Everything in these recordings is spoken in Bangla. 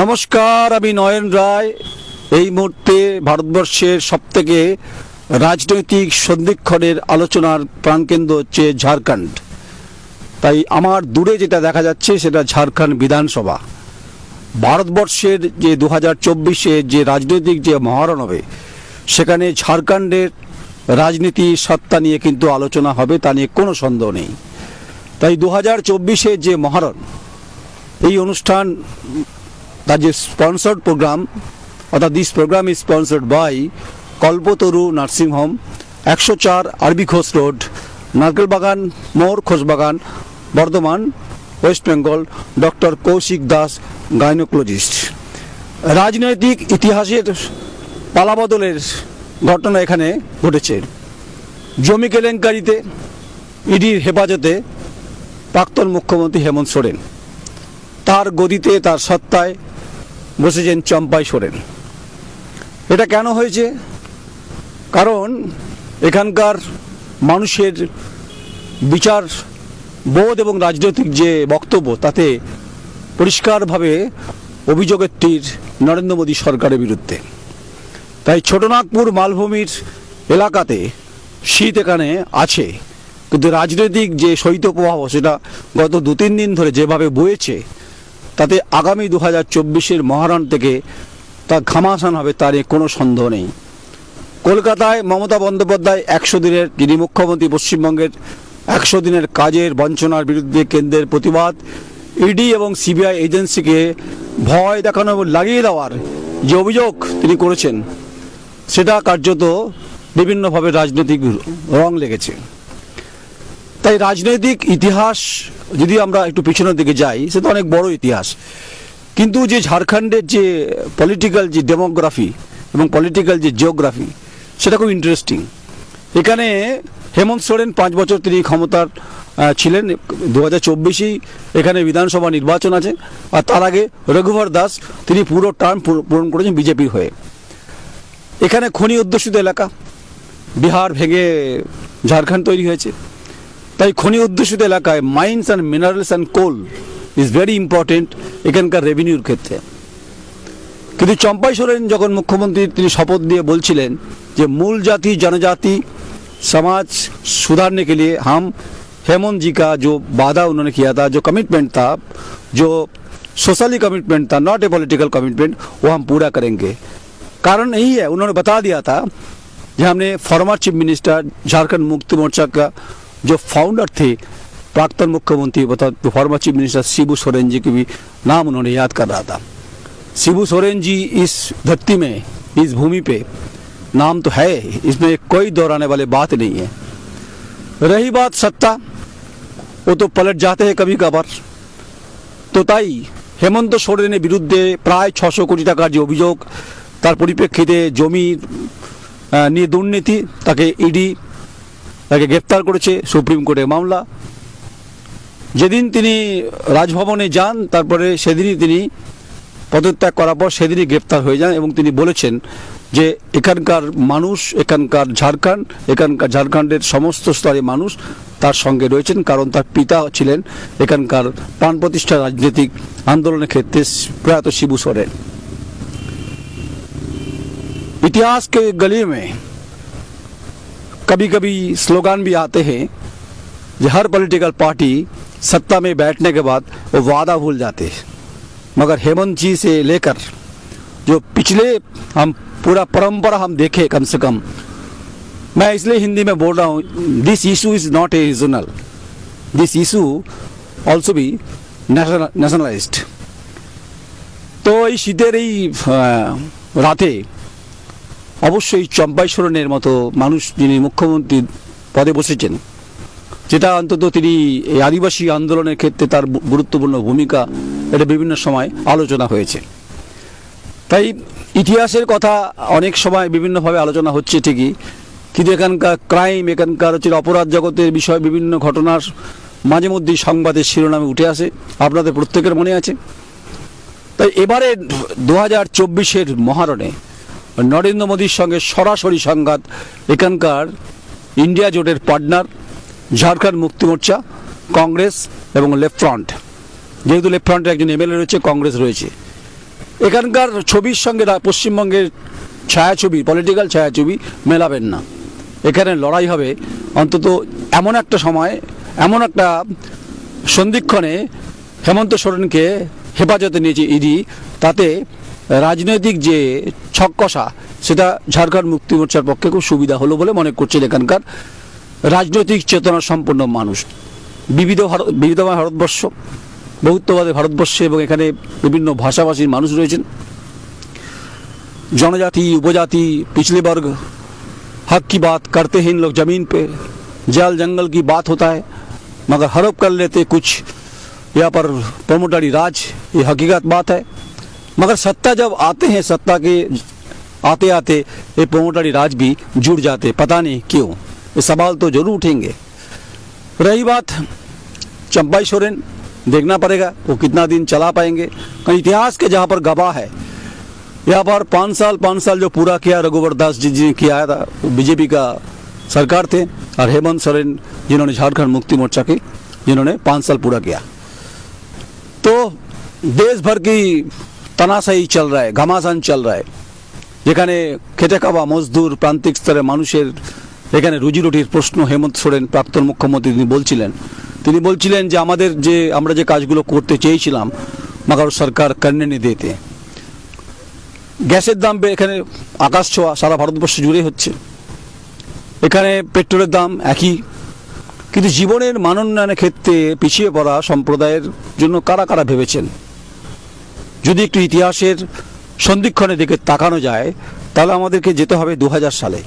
নমস্কার, আমি নয়ন রায়। এই মুহূর্তে ভারতবর্ষের সবথেকে রাজনৈতিক সন্ধিক্ষণের আলোচনার প্রাণকেন্দ্র হচ্ছে ঝাড়খণ্ড। তাই আমার দূরে যেটা দেখা যাচ্ছে সেটা ঝাড়খণ্ড বিধানসভা। ভারতবর্ষের যে দু হাজার যে রাজনৈতিক যে মহারণ হবে, সেখানে ঝাড়খণ্ডের রাজনীতি সত্তা নিয়ে কিন্তু আলোচনা হবে, তা নিয়ে কোনো সন্দেহ নেই। তাই দু হাজার যে মহারণ, এই অনুষ্ঠান that is sponsored program অর্থাৎ this programme is sponsored by Kalpataru nursing home একশো চার R B Ghosh road Narkel Bagan মোর Khosbagan Bardhaman West Bengal doctor Koushik Das gynaecologist রাজনৈতিক ইতিহাসের পালাবদলের ঘটনা এখানে ঘটেছে জমি কেলেঙ্কারিতে ইডির হেফাজতে প্রাক্তন মুখ্যমন্ত্রী হেমন্ত সোরেন তার গদিতে তার সত্তায় বসেছেন চম্পাই সোরেন। এটা কেন হয়েছে? কারণ এখানকার মানুষের বিচার বোধ এবং রাজনৈতিক যে বক্তব্য, তাতে পরিষ্কারভাবে অভিযোগের তীর নরেন্দ্র মোদী সরকারের বিরুদ্ধে। তাই ছোটনাগপুর মালভূমির এলাকাতে শীত এখানে আছে, কিন্তু রাজনৈতিক যে শৈত্য প্রভাব সেটা গত দু তিন দিন ধরে যেভাবে বয়েছে তাতে আগামী দু হাজার চব্বিশের মহারণ থেকে তা ঘামাসান হবে তার কোনো সন্দেহ নেই। কলকাতায় মমতা বন্দ্যোপাধ্যায় একশো দিনের, যিনি মুখ্যমন্ত্রী পশ্চিমবঙ্গের একশো দিনের কাজের বঞ্চনার বিরুদ্ধে কেন্দ্রের প্রতিবাদ, ইডি এবং সিবিআই এজেন্সিকে ভয় দেখানো লাগিয়ে দেওয়ার যে অভিযোগ তিনি করেছেন, সেটা কার্যত বিভিন্নভাবে রাজনৈতিক রং লেগেছে। তাই রাজনৈতিক ইতিহাস যদি আমরা একটু পিছনের দিকে যাই, সে তো অনেক বড় ইতিহাস। কিন্তু যে ঝাড়খণ্ডের যে পলিটিক্যাল যে ডেমোগ্রাফি এবং পলিটিক্যাল যে জিওগ্রাফি সেটা খুব ইন্টারেস্টিং এখানে হেমন্ত সোরেন পাঁচ বছর তিনি ক্ষমতার ছিলেন। দু হাজার চব্বিশেই এখানে বিধানসভা নির্বাচন আছে। আর তার আগে রঘুবর দাস, তিনি পুরো টার্ম পূরণ করেছেন বিজেপির হয়ে। এখানে খনি অধ্যুষিত এলাকা। বিহার ভেঙে ঝাড়খণ্ড তৈরি হয়েছে। তাই খনি অধ্যুষিত এলাকায় mines and minerals and coal is very important এখানকার রেভিনিউর ক্ষেত্রে কিন্তু চম্পাই সোরেন যখন মুখ্যমন্ত্রী তিনি শপথ দিয়ে বলছিলেন যে मूल जाति जनजाति समाज सुधारने के लिए हम हेमंत जी का जो वादा उन्होंने किया था जो कमिटमेंट था जो सोशली कमिटमेंट था नॉट ए पॉलिटिकल कमिटमेंट वो हम पूरा करेंगे कारण यही है उन्होंने बता दिया था कि हमने farmer chief minister Jharkhand Mukti Morcha का जो फाउंडर थे प्राक्तन मुख्यमंत्री बता former chief minister Shibu Soren ji की भी नाम उन्होंने याद कर रहा था शिबू सोरेन जी इस धरती में इस भूमि पे नाम तो है इसमें कोई दोहराने वाली बात नहीं है रही बात सत्ता वो तो पलट जाते हैं कभी कभार তো তাই হেমন্ত সোরেনের বিরুদ্ধে প্রায় ছশো কোটি টাকার যে অভিযোগ তার পরিপ্রেক্ষিতে জমির আহ, নিয়ে দুর্নীতি তাকে ইডি তাকে গ্রেপ্তার করেছে সুপ্রিম কোর্টে মামলা। যেদিন তিনি রাজভবনে যান, তারপরে সেদিনই তিনি পদত্যাগ করার পর সেদিনই গ্রেপ্তার হয়ে যান এবং তিনি বলেছেন যে এখানকার মানুষ, এখানকার ঝাড়খণ্ড, এখানকার ঝাড়খণ্ডের সমস্ত স্তরে মানুষ তার সঙ্গে রয়েছেন কারণ তার পিতা ছিলেন এখানকার প্রাণ প্রতিষ্ঠা রাজনৈতিক আন্দোলনের ক্ষেত্রে প্রয়াত শিবু সরেন। ইতিহাসকে গলিয়ে মে कभी कभी स्लोगान भी आते हैं जो हर पॉलिटिकल पार्टी सत्ता में बैठने के बाद वो वादा भूल जाते हैं। मगर हेमंत जी से लेकर जो पिछले हम पूरा परंपरा हम देखे कम से कम, मैं इसलिए हिंदी में बोल रहा हूँ this issue is not a regional this issue also भी नेशनलाइज तो इस इधर रही रातें অবশ্যই চম্পাই সোরেনের মতো মানুষ যিনি মুখ্যমন্ত্রী পদে বসেছেন, যেটা অন্তত তিনি এই আদিবাসী আন্দোলনের ক্ষেত্রে তার গুরুত্বপূর্ণ ভূমিকা, এটা বিভিন্ন সময় আলোচনা হয়েছে। তাই ইতিহাসের কথা অনেক সময় বিভিন্নভাবে আলোচনা হচ্ছে ঠিকই, কিন্তু এখানকার ক্রাইম, এখানকার হচ্ছে অপরাধ জগতের বিষয়ে, বিভিন্ন ঘটনার মাঝে মধ্যেই সংবাদের শিরোনামে উঠে আসে, আপনাদের প্রত্যেকের মনে আছে। তাই এবারে দু হাজার চব্বিশের মহারণে নরেন্দ্র মোদীর সঙ্গে সরাসরি সংঘাত। এখানকার ইন্ডিয়া জোটের পার্টনার, ঝাড়খণ্ড মুক্তি মোর্চা, কংগ্রেস এবং লেফট ফ্রন্ট। যেহেতু লেফট ফ্রন্টের একজন এমএলএ রয়েছে, কংগ্রেস রয়েছে। এখানকার ছবির সঙ্গে পশ্চিমবঙ্গের ছায়াছবি পলিটিক্যাল ছায়াছবি মেলাবেন না। এখানে লড়াই হবে অন্তত এমন একটা সময়, এমন একটা সন্ধিক্ষণে হেমন্ত সোরেনকে হেফাজতে নিয়েছে ইডি, তাতে রাজনৈতিক যে ছক্কষা সেটা ঝাড়খণ্ড মুক্তি মোর্চার পক্ষে খুব সুবিধা হলো বলে মনে করছেন এখানকার রাজনৈতিক চেতনা সম্পন্ন মানুষ বিবিধ ভারত বিবিধময় ভারতবর্ষ বহুত্ববাদী ভারতবর্ষে এবং এখানে বিভিন্ন ভাষাভাষীর মানুষ রয়েছেন जनजाति उपजाति पिछले वर्ग हक की बात करते हैं इन लोग जमीन पे जल जंगल की बात होता है मगर हड़प कर लेते कुछ यहाँ पर प्रमोटरी राज ये हकीकत बात है मगर सत्ता जब आते हैं, सत्ता के आते आते ये प्रमोटरी राज भी जुड़ जाते, पता नहीं क्यों। ये सवाल तो ज़रूर उठेंगे। रही बात, चंपाई सोरेन, देखना पड़ेगा, वो कितना दिन चला पाएँगे। इतिहास के जहाँ पर गवाह है, यहाँ पर पाँच साल पाँच साल जो पूरा किया, रघुवर दास जी जी ने किया था बीजेपी का सरकार थे, और हेमंत सोरेन, जिन्होंने झारखंड मुक्ति मोर्चा की, जिन्होंने पाँच साल पूरा किया। तो देश भर की তানাশাই চল রায়, ঘামাসান চল রায়। যেখানে খেটে খাওয়া মজদুর প্রান্তিক স্তরে মানুষের, এখানে রুজিরুটির প্রশ্ন হেমন্ত সোরেন, প্রাক্তন মুখ্যমন্ত্রী তিনি বলছিলেন। তিনি বলছিলেন যে আমাদের যে, আমরা যে কাজগুলো করতে চেয়েছিলাম, মাগার সরকার কর্ণেনি দিতে। গ্যাসের দাম এখানে আকাশ ছোঁয়া, সারা ভারতবর্ষ জুড়ে হচ্ছে। এখানে পেট্রোলের দাম একই। কিন্তু জীবনের মানোন্নয়নের ক্ষেত্রে পিছিয়ে পড়া সম্প্রদায়ের জন্য কারা কারা ভেবেছেন? যদি একটু ইতিহাসের সন্ধিক্ষণের দিকে তাকানো যায়, তাহলে আমাদেরকে যেতে হবে দু হাজার সালে।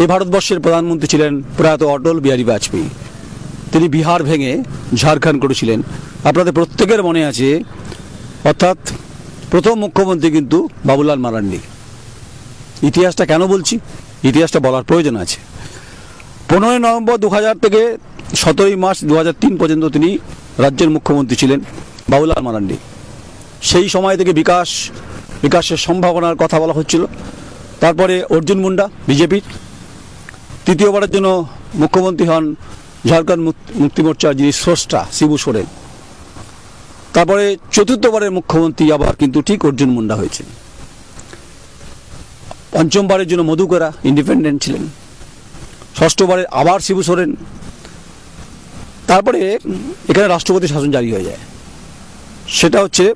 এই ভারতবর্ষের প্রধানমন্ত্রী ছিলেন প্রয়াত অটল বিহারী বাজপেয়ী। তিনি বিহার ভেঙে ঝাড়খণ্ড করেছিলেন। আপনাদের প্রত্যেকের মনে আছে, অর্থাৎ প্রথম মুখ্যমন্ত্রী কিন্তু বাবুলাল মারান্ডি ইতিহাসটা কেন বলছি? ইতিহাসটা বলার প্রয়োজন আছে। পনেরোই নভেম্বর দু হাজার থেকে সতেরোই মার্চ দু হাজার তিন পর্যন্ত তিনি রাজ্যের মুখ্যমন্ত্রী ছিলেন বাবুলাল মারান্ডি সেই সময় থেকে বিকাশ, বিকাশের সম্ভাবনার কথা বলা হচ্ছিল। তারপরে অর্জুন মুন্ডা, বিজেপির। তৃতীয়বারের জন্য মুখ্যমন্ত্রী হন ঝাড়খণ্ড মুক- মুক্তি মোর্চার যিনি স্রষ্টা, শিবু সোরেন। তারপরে চতুর্থবারের মুখ্যমন্ত্রী আবার কিন্তু ঠিক অর্জুন মুন্ডা হয়েছে পঞ্চমবারের জন্য মধুকরা ইন্ডিপেন্ডেন্ট ছিলেন। ষষ্ঠবারে আবার শিবু সোরেন। তারপরে এখানে রাষ্ট্রপতি শাসন জারি হয়ে যায়। সেটা হচ্ছে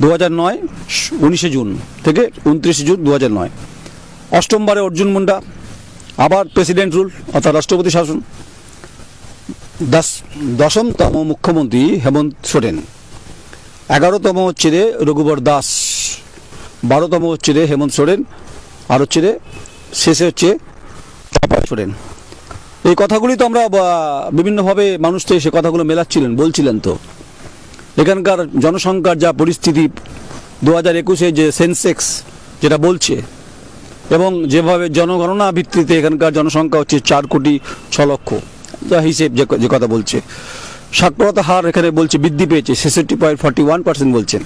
দু হাজার নয়, উনিশে জুন থেকে উনত্রিশে জুন দু হাজার নয় অষ্টমবারে অর্জুন মুন্ডা, আবার প্রেসিডেন্ট রুল, অর্থাৎ রাষ্ট্রপতি শাসন। দশ দশমতম মুখ্যমন্ত্রী হেমন্ত সোরেন। এগারোতম হচ্ছে রে রঘুবর দাস, বারোতম হচ্ছে রে হেমন্ত সোরেন, আর হচ্ছে রে শেষে হচ্ছে চাপা সোরেন। এই কথাগুলি তো আমরা বিভিন্নভাবে মানুষ তো সে কথাগুলো মেলাচ্ছিলেন, বলছিলেন তো। এখানকার জনসংখ্যার যা পরিস্থিতি দু হাজার একুশে যে সেন্সেক্স যেটা বলছে, এবং যেভাবে জনগণনা ভিত্তিতে এখানকার জনসংখ্যা হচ্ছে চার কোটি ছ লক্ষ, যা হিসেব যে কথা বলছে। সাক্ষরতা হার এখানে বলছে বৃদ্ধি পেয়েছে, ছেষট্টি পয়েন্ট ফর্টি ওয়ান পার্সেন্ট বলছেন।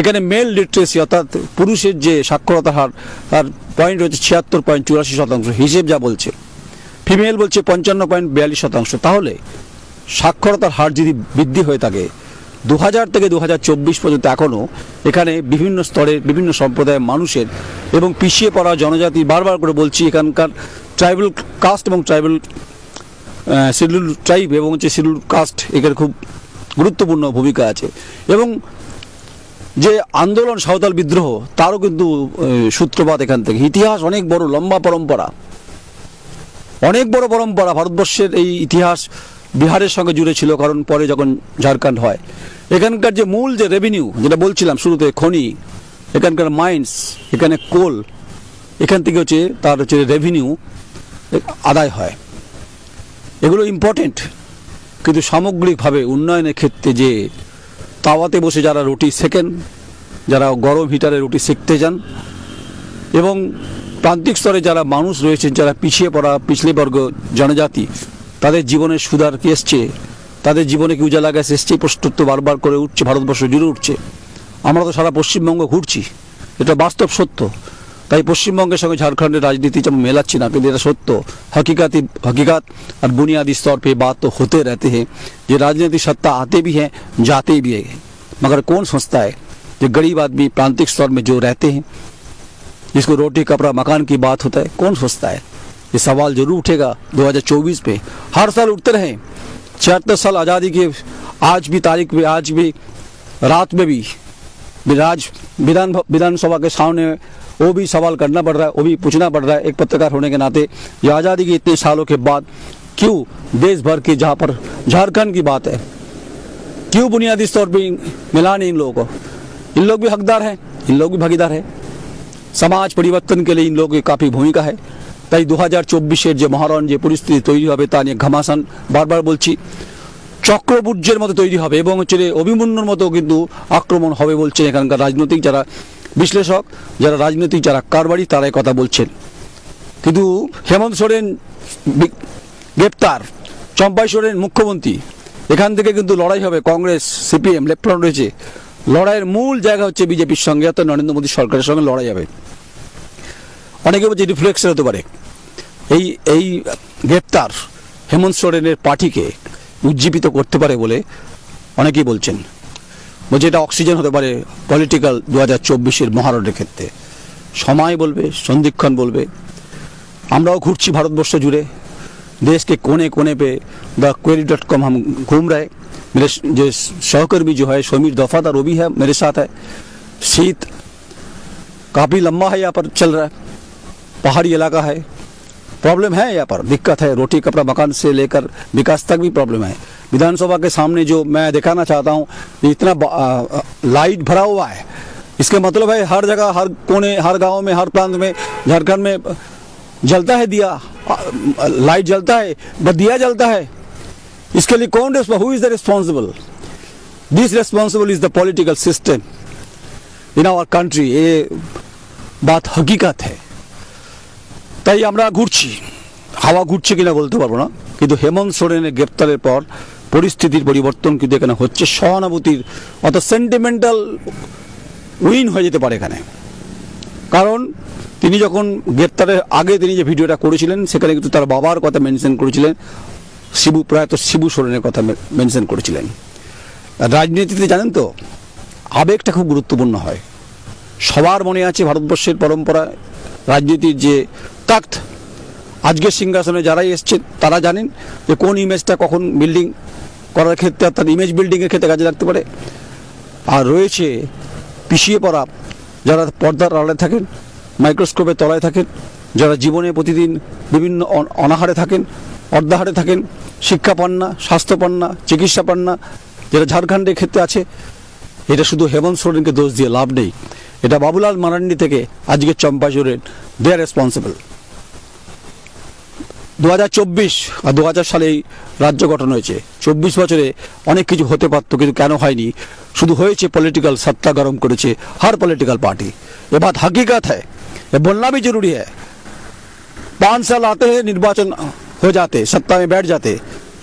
এখানে মেল লিটারেসি অর্থাৎ পুরুষের যে সাক্ষরতা হার, তার পয়েন্ট হচ্ছে ছিয়াত্তর পয়েন্ট চুরাশি শতাংশ, হিসেব যা বলছে। ফিমেল বলছে পঞ্চান্ন পয়েন্ট বিয়াল্লিশ শতাংশ। তাহলে সাক্ষরতার হার যদি বৃদ্ধি হয়ে থাকে দু হাজার থেকে দু হাজার চব্বিশ পর্যন্ত এখনও এখানে বিভিন্ন স্তরের বিভিন্ন সম্প্রদায়ের মানুষের এবং পিছিয়ে পড়া জনজাতি বারবার করে বলছি এখানকার ট্রাইবাল কাস্ট এবং ট্রাইবাল শিডিউল ট্রাইব এবং হচ্ছে শিডিউল কাস্ট এখানে খুব গুরুত্বপূর্ণ ভূমিকা আছে। এবং যে আন্দোলন সাঁওতাল বিদ্রোহ, তারও কিন্তু সূত্রপাত এখান থেকে। ইতিহাস অনেক বড়, লম্বা পরম্পরা। অনেক বড় পরম্পরা। ভারতবর্ষের এই ইতিহাস বিহারের সঙ্গে জুড়ে ছিল, কারণ পরে যখন ঝাড়খণ্ড হয়। এখানকার যে মূল যে রেভিনিউ যেটা বলছিলাম শুরুতে, খনি, এখানকার মাইন্স এখানে কোল এখান থেকে হচ্ছে তার হচ্ছে রেভিনিউ আদায় হয়। এগুলো ইম্পর্টেন্ট কিন্তু সামগ্রিকভাবে উন্নয়নের ক্ষেত্রে যে তাওয়াতে বসে যারা রুটি সেকেন, যারা গরম হিটারে রুটি শিখতে যান, এবং প্রান্তিক স্তরে যারা মানুষ রয়েছেন, যারা পিছিয়ে পড়া, পিছলে বর্গ জনজাতি, তাদের জীবনের সুধার এসছে তাদের জীবনে কি উজালা গ্যাস এসছে এই প্রশ্ন তো বারবার করে উঠছে ভারতবর্ষ জুড়ে উঠছে আমরা তো সারা পশ্চিমবঙ্গ ঘুরছি এটা বাস্তব সত্য তাই পশ্চিমবঙ্গের সঙ্গে ঝাড়খণ্ডের রাজনীতি যেমন মেলাচ্ছি না কিন্তু এটা সত্য हकीकत हकीकत और बुनियादी तौर पे बात तो होते रहते हैं ये राजनीतिक सत्ता आते भी हैं जाते भी हैं मगर कौन सोचता है जो गरीब आदमी प्रांतिक स्तर में जो रहते हैं जिसको रोटी कपड़ा मकान की बात होता है कौन सोचता है ये सवाल जरूर उठेगा 2024 पे हर साल उठते रहे छिहत्तर साल आज़ादी के आज भी तारीख में आज भी, रात में भी विराज, विधान विधानसभा के सामने वो भी सवाल करना पड़ रहा है, वो भी पूछना पड़ रहा है एक पत्रकार होने के नाते, ये आज़ादी के इतने सालों के बाद क्यों देश भर के जहाँ पर झारखंड की बात है? क्यों बुनियादी तौर पर मिला नहीं इन लोगों को? इन लोग भी हकदार हैं, इन लोग भी भागीदार हैं। समाज परिवर्तन के लिए इन लोगों की काफ़ी भूमिका है। তাই দু হাজার চব্বিশের যে মহারণ, যে পরিস্থিতি তৈরি হবে তা নিয়ে ঘামাসান বারবার বলছি। চক্রবুর্জের মতো তৈরি হবে এবং হচ্ছে অভিমন্যুর মতো কিন্তু আক্রমণ হবে বলছেন এখানকার রাজনৈতিক যারা বিশ্লেষক, যারা রাজনৈতিক, যারা কারবারি, তারাই কথা বলছেন। কিন্তু হেমন্ত সোরেন গ্রেপ্তার, চম্পাই সোরেন মুখ্যমন্ত্রী। এখান থেকে কিন্তু লড়াই হবে কংগ্রেস, সিপিএম, লেফট রয়েছে। লড়াইয়ের মূল জায়গা হচ্ছে বিজেপির সঙ্গে, অর্থাৎ নরেন্দ্র মোদী সরকারের সঙ্গে লড়াই হবে। অনেকে বলছে রিফ্লেক্সের হতে পারে এই এই গ্রেপ্তার হেমন্ত সোরেনের পার্টিকে উজ্জীবিত করতে পারে বলে অনেকেই বলছেন বলছে এটা অক্সিজেন হতে পারে পলিটিক্যাল দু হাজার চব্বিশের মহারণের ক্ষেত্রে সময় বলবে সন্ধিক্ষণ বলবে আমরাও ঘুরছি ভারতবর্ষ জুড়ে देश के कोने कोने पे द क्वेरी डॉट कॉम हम घूम रहे मेरे स- जो सहकर्मी जो है समीर दफादार वो भी है मेरे साथ है शीत काफ़ी लंबा है यहाँ पर चल रहा है पहाड़ी इलाका है। प्रॉब्लम है यहाँ पर। दिक्कत है। रोटी, कपड़ा, मकान से लेकर विकास तक भी प्रॉब्लम है। विधानसभा के सामने जो मैं दिखाना चाहता हूँ इतना लाइट भरा हुआ है। इसके मतलब है हर जगह, हर कोने, हर गाँव में, हर प्रांत में, झारखंड में जलता है दिया। लाइट जलता है बट दिया जलता है। इसके लिए कौन who is the responsible this responsible is the political system in our country ये बात हकीकत है। তাই আমরা ঘুরছি। হাওয়া ঘুরছে কিনা বলতে পারব না। কিন্তু হেমন্ত সোরেনের গ্রেপ্তারের পর পরিস্থিতির পরিবর্তন কিন্তু এখানে হচ্ছে। সহানুভূতির অত সেন্টিমেন্টাল উইন হয়ে যেতে পারে এখানে। কারণ তিনি যখন গ্রেপ্তারের আগে তিনি যে ভিডিওটা করেছিলেন, সেখানে কিন্তু তার বাবার কথা মেনশন করেছিলেন। শিবু, প্রয়াত শিবু সোরেনের কথা মেনশন করেছিলেন। রাজনীতিতে জানেন তো, আবেগটা খুব গুরুত্বপূর্ণ হয়। সবার মনে আছে ভারতবর্ষের পরম্পরা, রাজনীতির যে তাক্ত আজকের সিংহাসনে যারাই এসছেন, তারা জানেন যে কোন ইমেজটা কখন বিল্ডিং করার ক্ষেত্রে, অর্থাৎ ইমেজ বিল্ডিংয়ের ক্ষেত্রে কাজে লাগতে পারে। আর রয়েছে পিছিয়ে পড়া, যারা পর্দার আড়ালে থাকেন মাইক্রোস্কোপের তলায় থাকেন, যারা জীবনে প্রতিদিন বিভিন্ন অন- অনাহারে থাকেন, অর্ধাহারে থাকেন, শিক্ষা পান না, স্বাস্থ্য পান না, চিকিৎসা পান না যেটা ঝাড়খণ্ডের ক্ষেত্রে আছে, এটা শুধু হেমন্ত সোরেনকে দোষ দিয়ে লাভ নেই। এটা বাবুলাল মারান্ডি থেকে আজকে চম্পা সোরেন দে আর রেসপন্সিবল দু হাজার চব্বিশ আর দু হাজার সালে এই রাজ্য গঠন হয়েছে চব্বিশ বছরে অনেক কিছু হতে পারতো কিন্তু কেন হয়নি শুধু হয়েছে পলিটিক্যাল सत्ता गरम করেছে हर पॉलिटिकल पार्टी ये बात हकीकत है ये बोलना भी जरूरी है पाँच साल आते हैं निर्वाचन हो जाते सत्ता में बैठ जाते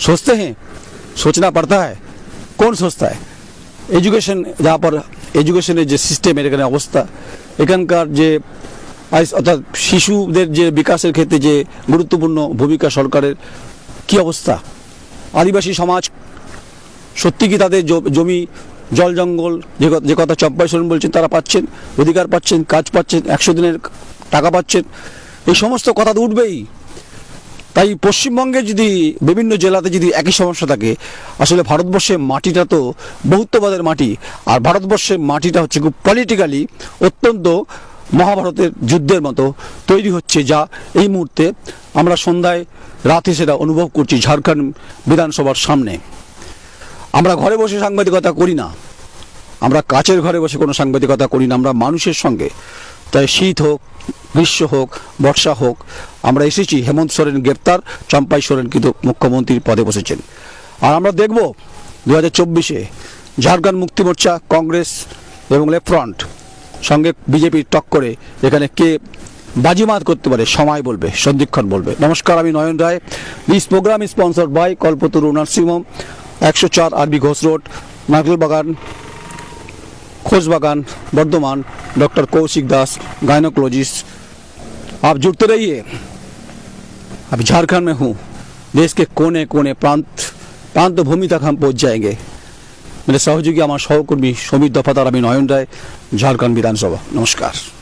सोचते हैं सोचना पड़ता है कौन सोचता है এডুকেশন যা পর এডুকেশনের যে সিস্টেমের এখানে অবস্থা এখানকার যে আইস- অর্থাৎ শিশুদের যে বিকাশের ক্ষেত্রে যে গুরুত্বপূর্ণ ভূমিকা সরকারের, কি অবস্থা? আদিবাসী সমাজ সত্যি কি তাদের জমি, জল, জঙ্গল, যে কথা চব্বাই বলছেন তারা পাচ্ছেন, অধিকার পাচ্ছেন, কাজ পাচ্ছেন, একশো দিনের টাকা পাচ্ছেন, এই সমস্ত কথা তো উঠবেই। তাই পশ্চিমবঙ্গে যদি বিভিন্ন জেলাতে যদি একই সমস্যা থাকে, আসলে ভারতবর্ষের মাটিটা তো বহুত্ববাদের মাটি, আর ভারতবর্ষের মাটিটা হচ্ছে খুব পলিটিক্যালি অত্যন্ত মহাভারতের যুদ্ধের মতো তৈরি হচ্ছে যা এই মুহূর্তে আমরা সন্ধ্যায় রাতে সেটা অনুভব করছি ঝাড়খণ্ড বিধানসভার সামনে। আমরা ঘরে বসে সাংবাদিকতা করি না। আমরা কাচের ঘরে বসে কোনো সাংবাদিকতা করি না। আমরা মানুষের সঙ্গে। তাই শীত হোক, গ্রীষ্ম হোক, বর্ষা হোক, আমরা এসেছি হেমন্ত সোরেন গ্রেপ্তার, চম্পাই সোরেন কিন্তু মুখ্যমন্ত্রীর পদে বসেছেন। আর আমরা দেখব দু হাজার চব্বিশে ঝাড়খণ্ড মুক্তি মোর্চা, কংগ্রেস এবং লেফট ফ্রন্ট সঙ্গে বিজেপির টক্করে এখানে কে বাজিমাত করতে পারে সময় বলবে সন্ধিক্ষণ বলবে নমস্কার আমি Nayan Roy this program sponsor by Kalpataru nursing home একশো চার আরবি ঘোষ রোড নারকেল বাগান खोजबागान वर्धमान डॉक्टर कौशिक दास गायनोकोलॉजिस्ट आप जुड़ते रहिए अभी झारखंड में हूँ देश के कोने कोने प्रांत प्रांत भूमि तक हम पहुँच जाएंगे মেরে সহযোগী আমার সহকর্মী সমীর দফাদার আমি নয়ন রায় ঝাড়খণ্ড বিধানসভা। নমস্কার।